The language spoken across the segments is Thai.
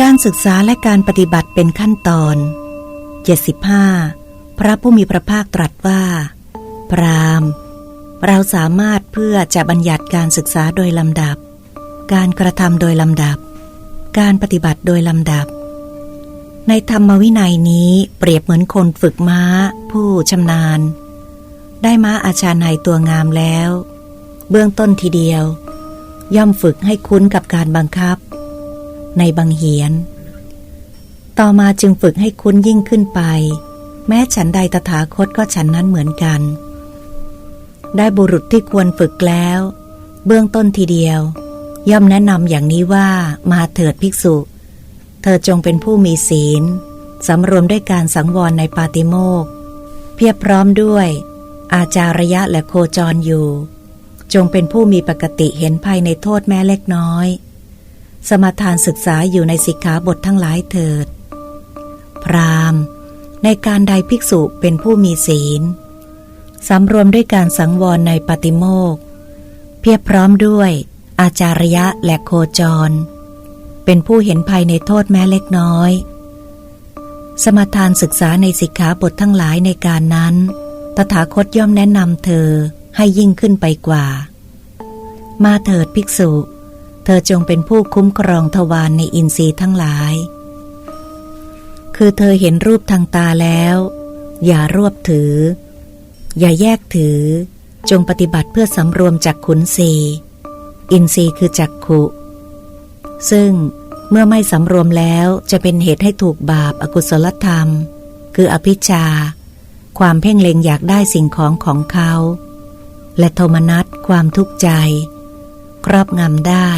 การศึกษาและการปฏิบัติเป็นขั้นตอน 75 พระผู้มีพระภาคตรัสว่า พรามเราสามารถเพื่อจะบัญญัติการศึกษาโดยลำดับ การกระทำโดยลำดับ การปฏิบัติโดยลำดับ ในธรรมวินัยนี้เปรียบเหมือนคนฝึกม้า ผู้ชำนาญ ได้ม้าอาชาในตัวงามแล้ว เบื้องต้นทีเดียว ย่อมฝึกให้คุ้นกับการบังคับ ในบางเหียน ต่อมาจึงฝึกให้คุ้นยิ่งขึ้นไป แม้ฉันใดตถาคตก็ฉันนั้นเหมือนกัน ได้บุรุษที่ควรฝึกแล้ว เบื้องต้นทีเดียว ย่อมแนะนำอย่างนี้ว่ามาเถิดภิกษุ เธอจงเป็นผู้มีศีลสำรวมด้วยการสังวรในปาติโมกเพียบพร้อมด้วย อาจารยะและโคจรอยู่ จงเป็นผู้มีปกติเห็นภัยในโทษแม้เล็กน้อย สมาทานศึกษาอยู่ในสิกขาบททั้งหลายเถิด พรามในการใดภิกษุเป็นผู้มีศีลสำรวมด้วยการสังวรในปาติโมกเพียบพร้อมด้วย อาจารยะและโคจร เป็นผู้เห็นภัยในโทษแม้เล็กน้อย สมาทานศึกษาในสิกขาบททั้งหลายในการนั้น ตถาคตย่อมแนะนำเธอให้ยิ่งขึ้นไปกว่า มาเถิดภิกษุ เธอจงเป็นผู้คุ้มครองทวารในอินทรีย์ทั้งหลาย คือเธอเห็นรูปทางตาแล้ว อย่ารวบถือ อย่าแยกถือ จงปฏิบัติเพื่อสำรวมจากขุนสีอินทรีย์คือจักขุ ซึ่งเมื่อไม่สำรวมแล้วจะเป็นเหตุให้ถูกบาปอากุศลธรรม คืออภิชา ความเพ่งเล็งอยากได้สิ่งของของเขา และโทมนัสความทุกข์ใจ ครอบงำได้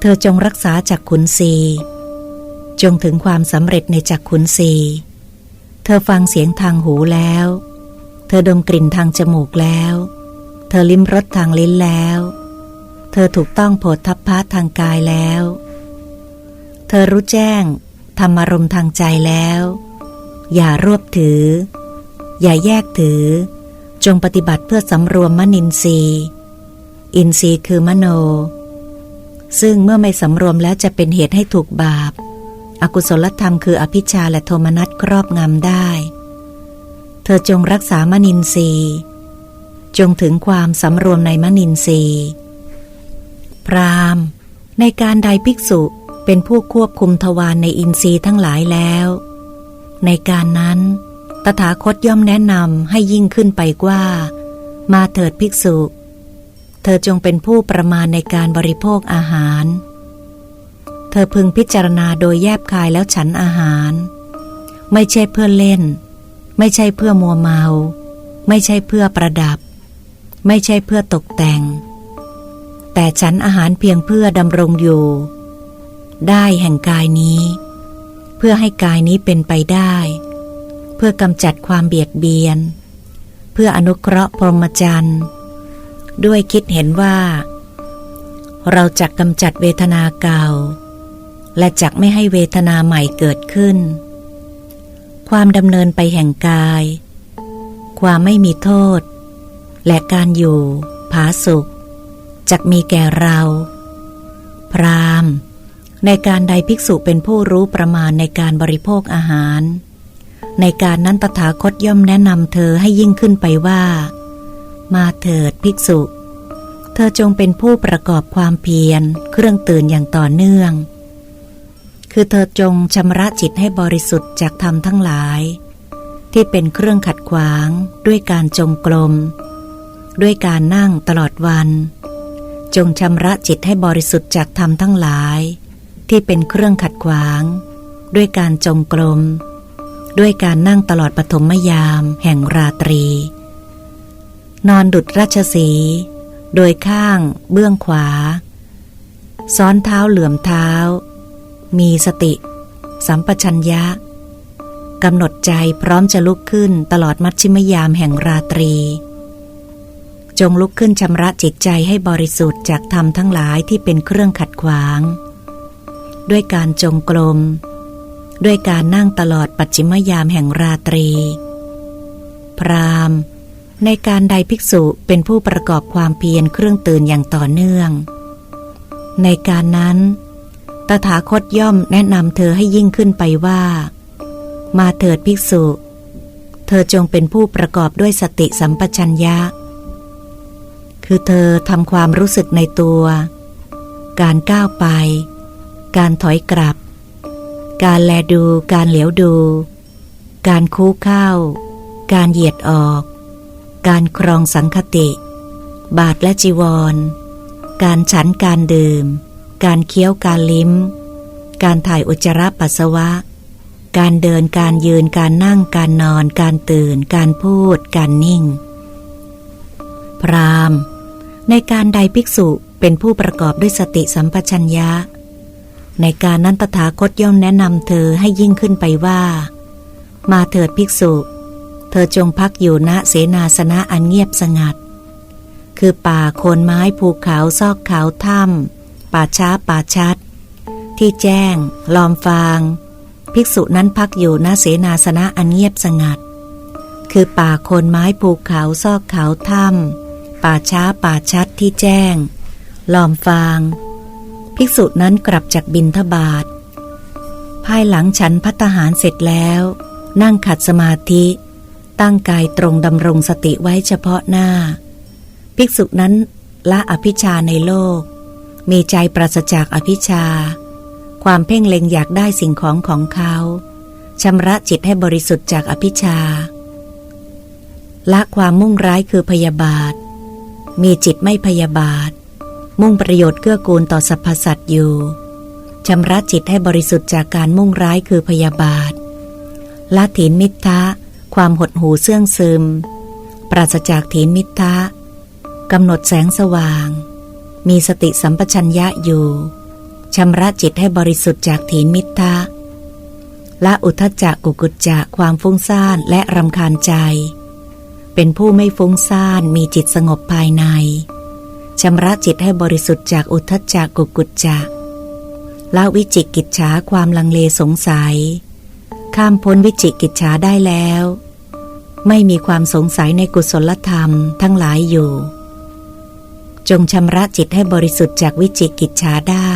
เธอจงรักษาจากขุนศีจงถึงความสำเร็จในจักขุนศีเธอฟังเสียงทางหูแล้ว เธอดมกลิ่นทางจมูกแล้ว เธอลิ้มรสทางลิ้นแล้ว เธอถูกต้องโผฏฐัพพะทางกายแล้ว เธอรู้แจ้งธรรมารมณ์ทางใจแล้ว อย่ารวบถือ อย่าแยกถือ จงปฏิบัติเพื่อสำรวมมนินทรีย์ อินทรีย์คือมโน ซึ่งเมื่อไม่สำรวมแล้วจะเป็นเหตุให้ถูกบาปอากุศลธรรมคืออภิชาและโทมนัสครอบงำได้ เธอจงรักษามนินทรีย์ จงถึงความสำรวมในมนินทรีย์ พรามในการใดภิกษุเป็นผู้ควบคุมทวารในอินทรีย์ทั้งหลายแล้ว ในการนั้น ตถาคตย่อมแนะนำให้ยิ่งขึ้นไปว่า มาเถิดภิกษุ เธอจงเป็นผู้ประมาณในการบริโภคอาหาร เธอพึงพิจารณาโดยแยบคายแล้วฉันอาหาร ไม่ใช่เพื่อเล่น ไม่ใช่เพื่อมัวเมา ไม่ใช่เพื่อประดับ ไม่ใช่เพื่อตกแต่ง แต่ฉันอาหารเพียงเพื่อดำรงอยู่ ได้แห่งกายนี้ เพื่อให้กายนี้เป็นไปได้ เพื่อกำจัดความเบียดเบียน เพื่ออนุเคราะห์พรหมจรรย์ ด้วยคิดเห็นว่า เราจะกำจัดเวทนาเก่า และจักไม่ให้เวทนาใหม่เกิดขึ้น ความดำเนินไปแห่งกาย ความไม่มีโทษ และการอยู่ผาสุขจักมีแก่เรา พรามในการใดภิกษุเป็นผู้รู้ประมาณในการบริโภคอาหาร ในการนั้นตถาคตย่อมแนะนำเธอให้ยิ่งขึ้นไปว่า มาเถิดภิกษุ เธอจงเป็นผู้ประกอบความเพียร เครื่องตื่นอย่างต่อเนื่อง คือเธอจงชำระจิตให้บริสุทธิ์จากธรรมทั้งหลาย ที่เป็นเครื่องขัดขวาง ด้วยการจงกรมด้วยการนั่งตลอดวัน จงชำระจิตให้บริสุทธิ์จากธรรมทั้งหลาย ที่เป็นเครื่องขัดขวาง ด้วยการจงกรมด้วยการนั่งตลอดปฐมยามแห่งราตรี นอนดุดราชสี โดยข้างเบื้องขวา ซ้อนเท้าเหลื่อมเท้า มีสติ สัมปชัญญะกำหนดใจพร้อมจะลุกขึ้นตลอดมัชชิมยามแห่งราตรี จงลุกขึ้นชำระจิตใจให้บริสุทธิ์จากธรรมทั้งหลายที่เป็นเครื่องขัดขวาง ด้วยการจงกรมด้วยการนั่งตลอดปัจฉิมยามแห่งราตรี พราม ในการใดภิกษุเป็นผู้ประกอบความเพียรเครื่องตื่นอย่างต่อเนื่อง ในการนั้น ตถาคตย่อมแนะนำเธอให้ยิ่งขึ้นไปว่า มาเถิดภิกษุ เธอจงเป็นผู้ประกอบด้วยสติสัมปชัญญะ คือเธอทำความรู้สึกในตัว การก้าวไป การถอยกลับ การแลดู การเหลียวดู การคู่เข้า การเหยียดออก การครองสังคติ บาทและจีวร การฉันการดื่ม การเคี้ยวการลิ้ม การถ่ายอุจจาระปัสสาวะ การเดินการยืนการนั่งการนอน การตื่น การพูด การนิ่ง พรามในการใดภิกษุเป็นผู้ประกอบด้วยสติสัมปชัญญะ ในการนั้นตถาคตย่อมแนะนำเธอให้ยิ่งขึ้นไปว่า มาเถิดภิกษุ เธอจงพักอยู่ณเสนาสนะอันเงียบสงัด คือป่าโคนไม้ภูเขาซอกเขาถ้ำป่าช้าป่าชัด ที่แจ้ง ลอมฟาง ภิกษุนั้นพักอยู่ณเสนาสนะอันเงียบสงัด คือป่าโคนไม้ภูเขาซอกเขาถ้ำป่าช้าป่าชัดที่แจ้ง ลอมฟาง ภิกษุนั้นกลับจากบินทบาทภายหลังฉันพัตหารเสร็จแล้ว นั่งขัดสมาธิ ตั้งกายตรงดำรงสติไว้เฉพาะหน้า ภิกษุนั้นละอภิชาในโลก มีใจปราศจากอภิชา ความเพ่งเล็งอยากได้สิ่งของของเขาชำระจิตให้บริสุทธิ์จากอภิชา ละความมุ่งร้ายคือพยาบาท มีจิตไม่พยาบาท มุ่งประโยชน์เกื้อกูลต่อสรรพสัตว์อยู่ชำระจิตให้บริสุทธิ์จากการมุ่งร้ายคือพยาบาทละถีนมิทธะ ความหดหูเสื่องซึม ปราศจากถีนมิทะกำหนดแสงสว่าง มีสติสัมปชัญญะอยู่ชำระจิตให้บริสุทธิ์จากถีนมิทะละอุทจจะกุกุจจะความฟุ้งซ่านและรำคาญใจ เป็นผู้ไม่ฟุ้งซ่านมีจิตสงบภายในชำระจิตให้บริสุทธิ์จากอุทจจะกุกุจจะละวิจิกิจฉาความลังเลสงสัย ข้ามพ้นวิจิกิจฉาได้แล้ว ไม่มีความสงสัยในกุศลธรรมทั้งหลายอยู่ จงชำระจิตให้บริสุทธิ์จากวิจิกิจฉาได้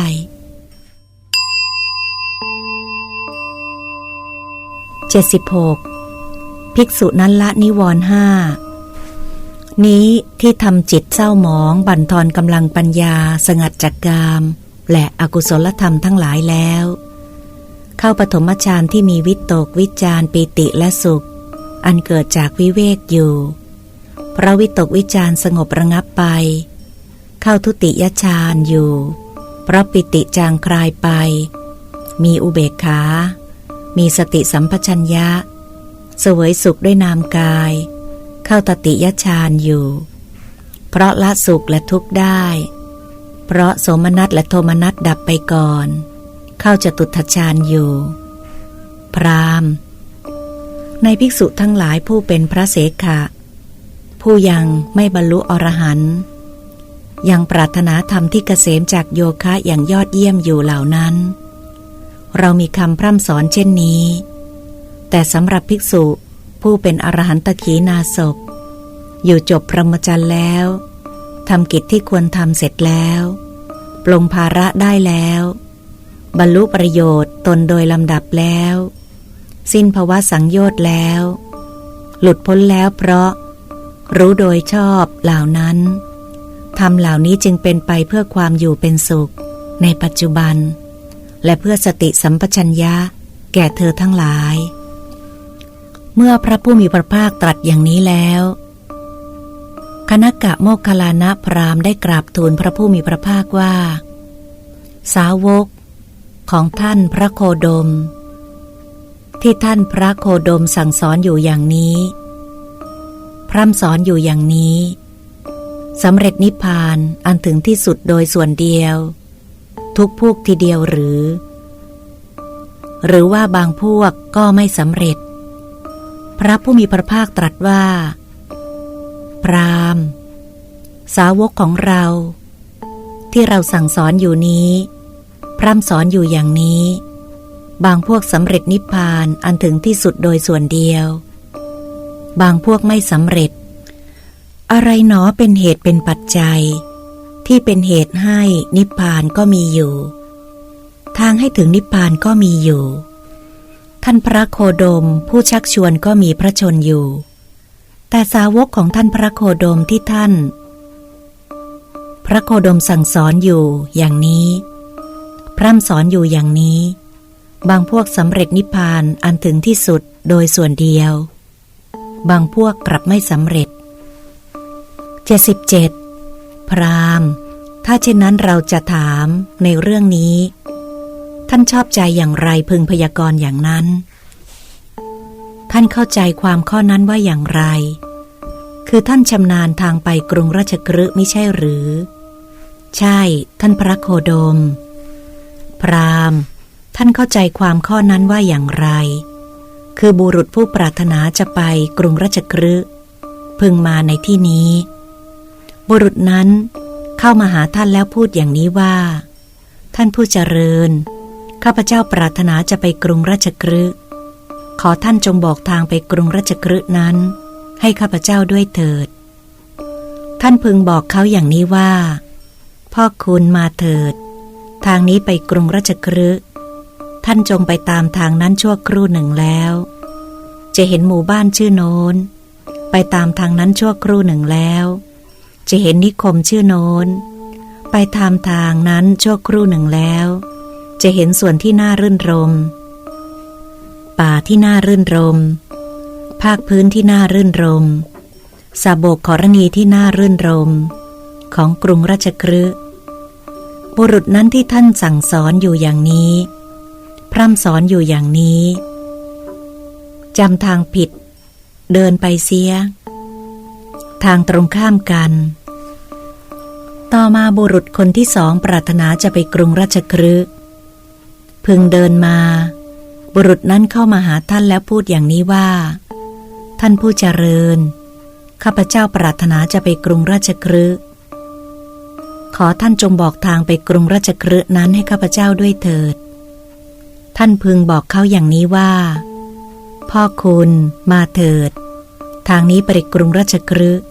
76. ภิกษุนั้นละนิวรห้านี้ที่ทำจิตเศร้าหมอง บั่นทอนกำลังปัญญา สงัดจากกาม และอกุศลธรรมทั้งหลายแล้ว เข้าปฐมฌานที่มีวิตกวิจารปิติและสุข อันเกิดจากวิเวกอยู่เพราะวิตกวิจารสงบระงับไป เข้าทุติยฌานอยู่ เพราะปิติจางคลายไป มีอุเบกขา มีสติสัมปชัญญะ เสวยสุขด้วยนามกาย เข้าตติยฌานอยู่ เพราะละสุขและทุกข์ได้ เพราะโสมนัสและโทมนัสดับไปก่อน เข้าจตุทฌานอยู่ พรามในภิกษุทั้งหลายผู้เป็นพระเสขะ ผู้ยังไม่บรรลุอรหันต์ยังปรารถนาธรรมที่เกษมจากโยคะอย่างยอดเยี่ยมอยู่เหล่านั้น เรามีคำพร่ำสอนเช่นนี้ แต่สำหรับภิกษุผู้เป็นอรหันตขีนาศพอยู่จบพรหมจรรย์แล้วทำกิจที่ควรทำเสร็จแล้ว ปลงภาระได้แล้ว บรรลุประโยชน์ตนโดยลำดับแล้ว สิ้นภาวะสังโยชน์แล้ว หลุดพ้นแล้วเพราะ รู้โดยชอบเหล่านั้นทำเหล่านี้จึงเป็นไปเพื่อความอยู่เป็นสุข ในปัจจุบัน และเพื่อสติสัมปชัญญะ แก่เธอทั้งหลาย เมื่อพระผู้มีพระภาคตรัสอย่างนี้แล้วคณะกะโมคคลานะพรามได้กราบทูลพระผู้มีพระภาคว่า สาวก ของท่านพระโคดม ที่ท่านพระโคดมสั่งสอนอยู่อย่างนี้ พร่ำสอนอยู่อย่างนี้สำเร็จนิพพานอันถึงที่สุดโดยส่วนเดียว ทุกพวกทีเดียวหรือ หรือว่าบางพวกก็ไม่สำเร็จ พระผู้มีพระภาคตรัสว่า พรามสาวกของเรา ที่เราสั่งสอนอยู่นี้ พร่ำสอนอยู่อย่างนี้ บางพวกสำเร็จนิพพานอันถึงที่สุดโดยส่วนเดียว บางพวกไม่สำเร็จ อะไรหนอเป็นเหตุเป็นปัจจัย ที่เป็นเหตุให้นิพพานก็มีอยู่ ทางให้ถึงนิพพานก็มีอยู่ ท่านพระโคดมผู้ชักชวนก็มีพระชนอยู่ แต่สาวกของท่านพระโคดมที่ท่าน พระโคดมสั่งสอนอยู่อย่างนี้ ร่ำสอนอยู่อย่างนี้ บางพวกสำเร็จนิพพานอันถึงที่สุดโดยส่วนเดียว บางพวกกลับไม่สำเร็จ 77 พรามถ้าเช่นนั้นเราจะถามในเรื่องนี้ ท่านชอบใจอย่างไรพึงพยากรณ์อย่างนั้น ท่านเข้าใจความข้อนั้นว่าอย่างไร คือท่านชำนาญทางไปกรุงราชกฤห์ไม่ใช่หรือ ใช่ ท่านพระโคดม พรามท่านเข้าใจความข้อนั้นว่าอย่างไร คือบุรุษผู้ปรารถนาจะไปกรุงราชกฤห์พึงมาในที่นี้ บุรุษนั้นเข้ามาหาท่านแล้วพูดอย่างนี้ว่า ท่านผู้เจริญ ข้าพเจ้าปรารถนาจะไปกรุงราชกฤห์ขอท่านจงบอกทางไปกรุงราชกฤห์นั้น ให้ข้าพเจ้าด้วยเถิด ท่านพึงบอกเขาอย่างนี้ว่า พ่อคุณมาเถิด ทางนี้ไปกรุงราชกฤห์ท่านจงไปตามทางนั้นชั่วครู่หนึ่งแล้ว จะเห็นหมู่บ้านชื่อโน้น ไปตามทางนั้นชั่วครู่หนึ่งแล้ว จะเห็นนิคมชื่อโน้น ไปตามทางนั้นชั่วครู่หนึ่งแล้ว จะเห็นส่วนที่น่ารื่นรม ป่าที่น่ารื่นรม ภาคพื้นที่น่ารื่นรมสาบกขรณีที่น่ารื่นรม ของกรุงราชกฤห์ บุรุษนั้นที่ท่านสั่งสอนอยู่อย่างนี้ พร่ำสอนอยู่อย่างนี้จำทางผิด เดินไปเสีย ทางตรงข้ามกัน ต่อมาบุรุษคนที่สองปรารถนาจะไปกรุงราชกฤห์พึงเดินมา บุรุษนั้นเข้ามาหาท่านแล้วพูดอย่างนี้ว่า ท่านผู้เจริญ ข้าพเจ้าปรารถนาจะไปกรุงราชกฤห์ ขอท่านจงบอกทางไปกรุงราชกฤห์นั้นให้ข้าพเจ้าด้วยเถิด ท่านพึงบอกเขาอย่างนี้ว่า พ่อคุณมาเถิด ทางนี้ไปกรุงราชกฤห์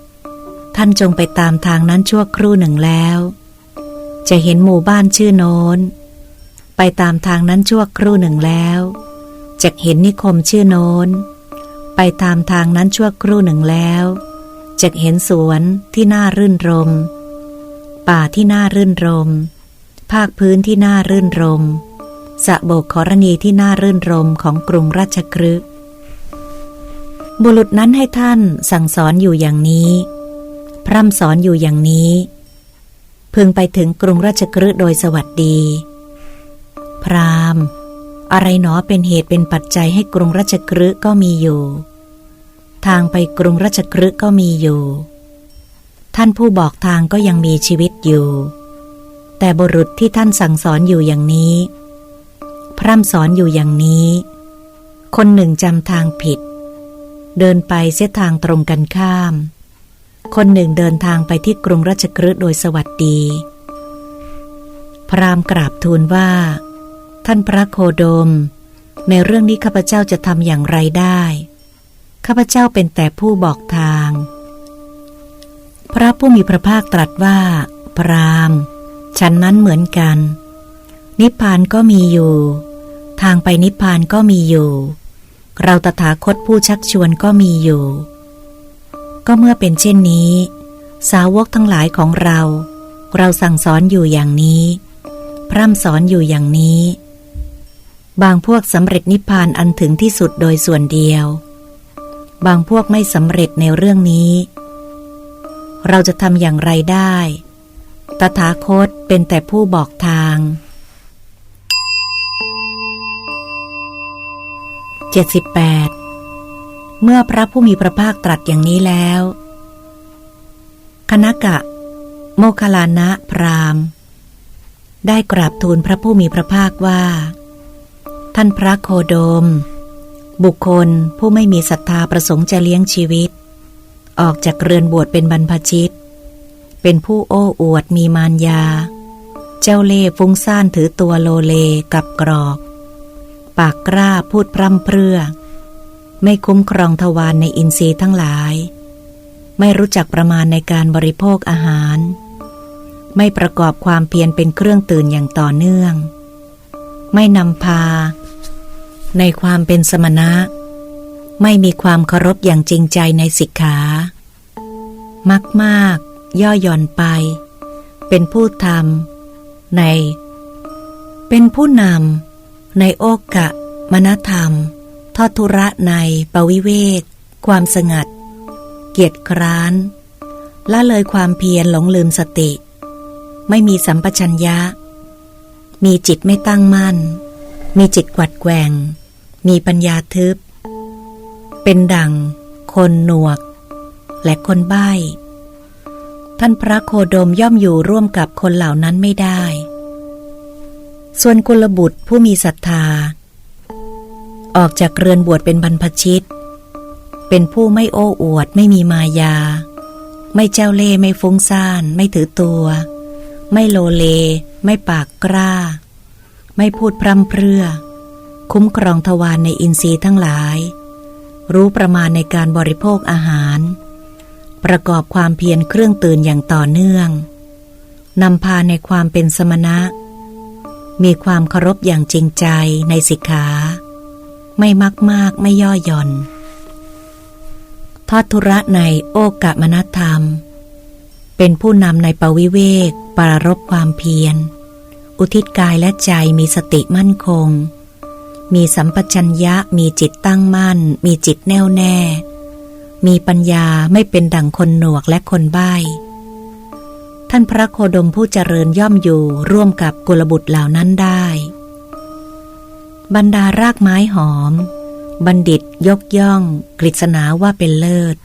ท่านจงไปตามทางนั้นชั่วครู่หนึ่งแล้ว จะเห็นหมู่บ้านชื่อโน้น ไปตามทางนั้นชั่วครู่หนึ่งแล้วจะเห็นนิคมชื่อโน้น ไปตามทางนั้นชั่วครู่หนึ่งแล้วจะเห็นสวนที่น่ารื่นรม ป่าที่น่ารื่นรม ภาคพื้นที่น่ารื่นรมสะโบกขรณีที่น่ารื่นรมของกรุงราชกฤห์บุรุษนั้นให้ท่านสั่งสอนอยู่อย่างนี้ พร่ำสอนอยู่อย่างนี้ พึงไปถึงกรุงราชกฤห์โดยสวัสดี พรามอะไรหนอเป็นเหตุเป็นปัจจัยให้กรุงราชกฤห์ก็มีอยู่ ทางไปกรุงราชกฤห์ก็มีอยู่ ท่านผู้บอกทางก็ยังมีชีวิตอยู่ แต่บุรุษที่ท่านสั่งสอนอยู่อย่างนี้ พร่ำสอนอยู่อย่างนี้ คนหนึ่งจำทางผิด เดินไปเส้นทางตรงกันข้าม คนหนึ่งเดินทางไปที่กรุงราชกฤห์โดยสวัสดี พรามกราบทูลว่า ท่านพระโคดม ในเรื่องนี้ข้าพเจ้าจะทำอย่างไรได้ ข้าพเจ้าเป็นแต่ผู้บอกทาง พระผู้มีพระภาคตรัสว่า พรามฉันนั้นเหมือนกัน นิพพานก็มีอยู่ ทางไปนิพพานก็มีอยู่ เราตถาคตผู้ชักชวนก็มีอยู่ ก็เมื่อเป็นเช่นนี้ สาวกทั้งหลายของเรา เราสั่งสอนอยู่อย่างนี้ พร่ำสอนอยู่อย่างนี้ บางพวกสำเร็จนิพพานอันถึงที่สุดโดยส่วนเดียว บางพวกไม่สำเร็จในเรื่องนี้ เราจะทำอย่างไรได้ ตถาคตเป็นแต่ผู้บอกทาง 78 เมื่อพระผู้มีพระภาคตรัสอย่างนี้แล้ว คณกะ โมคลานะพราม ได้กราบทูลพระผู้มีพระภาคว่า ท่านพระโคโดม บุคคลผู้ไม่มีศรัทธาประสงค์จะเลี้ยงชีวิต ออกจากเรือนบวชเป็นบรรพชิต เป็นผู้โอ้อวดมีมารยา เจ้าเล่ฟุ้งซ่านถือตัวโลเลกับกรอก ปากกล้าพูดพร่ำเพรื่อ ไม่คุ้มครองทวารในอินทรีย์ทั้งหลาย ไม่รู้จักประมาณในการบริโภคอาหาร ไม่ประกอบความเพียรเป็นเครื่องตื่นอย่างต่อเนื่อง ไม่นำพา ในความเป็นสมณะ ไม่มีความเคารพอย่างจริงใจในสิกขามักมากย่อหย่อนไป เป็นผู้ทำใน เป็นผู้นำในโอกะมณธรรม ทอดทุระในปวิเวก ความสงัด เกียรติคร้านละเลยความเพียรหลงลืมสติ ไม่มีสัมปชัญญะ มีจิตไม่ตั้งมั่น มีจิตกวัดแกว่งมีปัญญาทึบ เป็นดัง คนหนวก และคนใบ้ ท่านพระโคดมย่อมอยู่ร่วมกับคนเหล่านั้นไม่ได้ ส่วนกุลบุตรผู้มีศรัทธา ออกจากเรือนบวชเป็นบรรพชิต เป็นผู้ไม่โอ้อวดไม่มีมายา ไม่เจ้าเล่ไม่ฟุ้งซ่าน ไม่ถือตัว ไม่โลเล ไม่ปากกล้า ไม่พูดพร่ำเพรื่อ คุ้มครองทวารในอินทรีย์ทั้งหลาย รู้ประมาณในการบริโภคอาหาร ประกอบความเพียรเครื่องตื่นอย่างต่อเนื่อง นำพาในความเป็นสมณะ มีความเคารพอย่างจริงใจในสิกขา ไม่มักมากไม่ย่อหย่อน ทอดทุระในโอกะมนธรรม เป็นผู้นำในปวิเวกปรารบความเพียร อุทิศกายและใจมีสติมั่นคง มีสัมปชัญญะมีจิตตั้งมั่น มีจิตแน่วแน่ มีปัญญาไม่เป็นดั่งคนหนวกและคนใบ้ท่านพระโคดมผู้เจริญย่อมอยู่ร่วมกับกุลบุตรเหล่านั้นได้ บรรดารากไม้หอม บัณฑิตยกย่อง กฤษณาว่าเป็นเลิศ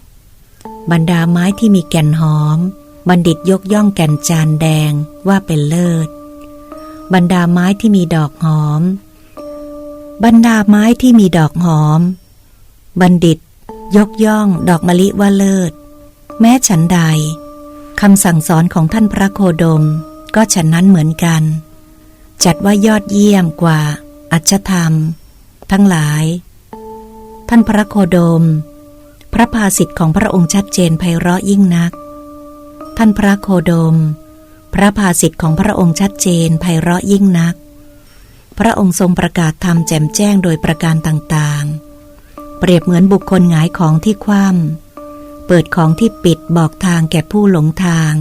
บรรดาไม้ที่มีแก่นหอม บัณฑิตยกย่องแก่นจานแดงว่าเป็นเลิศ บรรดาไม้ที่มีดอกหอม บรรดาไม้ที่มีดอกหอม บัณฑิต ยกย่องดอกมะลิว่าเลิศ แม้ฉันใดคำสั่งสอนของท่านพระโคดม ก็ฉันนั้นเหมือนกัน จัดว่ายอดเยี่ยมกว่า อัจฉธรรม ทั้งหลาย ท่านพระโคดม พระภาสิทธิ์ของพระองค์ชัดเจนไพเราะยิ่งนัก ท่านพระโคดม พระภาสิทธิ์ของพระองค์ชัดเจนไพเราะยิ่งนัก พระองค์ทรงประกาศธรรมแจ่มแจ้งโดยประการต่างๆ เปรียบเหมือนบุคคลหงายของที่คว่ำเปิดของที่ปิดบอกทางแก่ผู้หลงทาง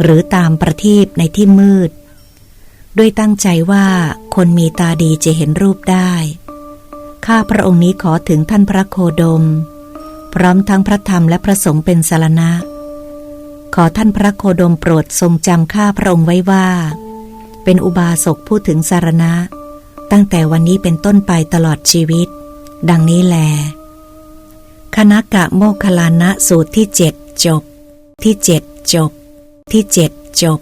หรือตามประทีปในที่มืด ด้วยตั้งใจว่าคนมีตาดีจะเห็นรูปได้ ข้าพระองค์นี้ขอถึงท่านพระโคดม พร้อมทั้งพระธรรมและพระสงฆ์เป็นสารณะ ขอท่านพระโคดมโปรดทรงจำข้าพระองค์ไว้ว่าเป็นอุบาสกพูดถึงสารณะ ตั้งแต่วันนี้เป็นต้นไปตลอดชีวิต ดังนี้แล คณะกะโมคลานะสูตรที่เจ็ดจบ ที่เจ็ดจบ ที่เจ็ดจบ